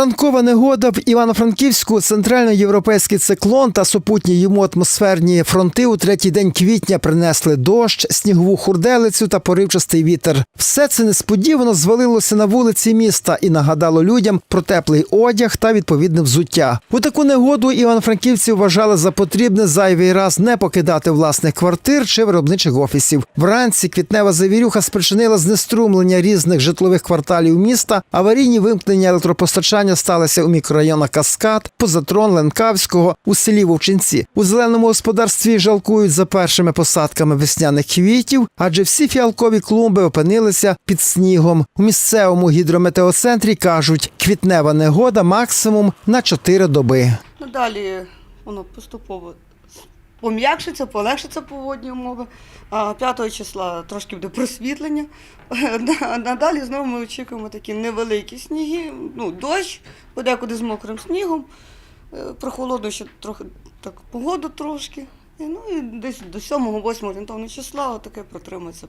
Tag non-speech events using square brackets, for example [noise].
Ранкова негода в Івано-Франківську, центральноєвропейський циклон та супутні йому атмосферні фронти у третій день квітня принесли дощ, снігову хурделицю та поривчастий вітер. Все це несподівано звалилося на вулиці міста і нагадало людям про теплий одяг та відповідне взуття. У таку негоду івано-франківці вважали за потрібне зайвий раз не покидати власних квартир чи виробничих офісів. Вранці квітнева завірюха спричинила знеструмлення різних житлових кварталів міста. Аварійні вимкнення електропостачання сталися у мікрорайонах Каскад, Позатрон, Ленкавського, у селі Вовчинці. У зеленому господарстві жалкують за першими посадками весняних квітів, адже всі фіалкові клумби опинилися під снігом. У місцевому гідрометеоцентрі кажуть, квітнева негода максимум на 4 доби. Ну, далі воно поступово пом'якшиться, полегшиться погодні умови. А 5 числа трошки буде просвітлення. [laughs] Надалі знову ми очікуємо такі невеликі сніги, ну, дощ, подекуди з мокрим снігом. Е, Прохолодно ще трохи так погоду трошки. Ну і десь до 7-8 орієнтовного числа таке протримається.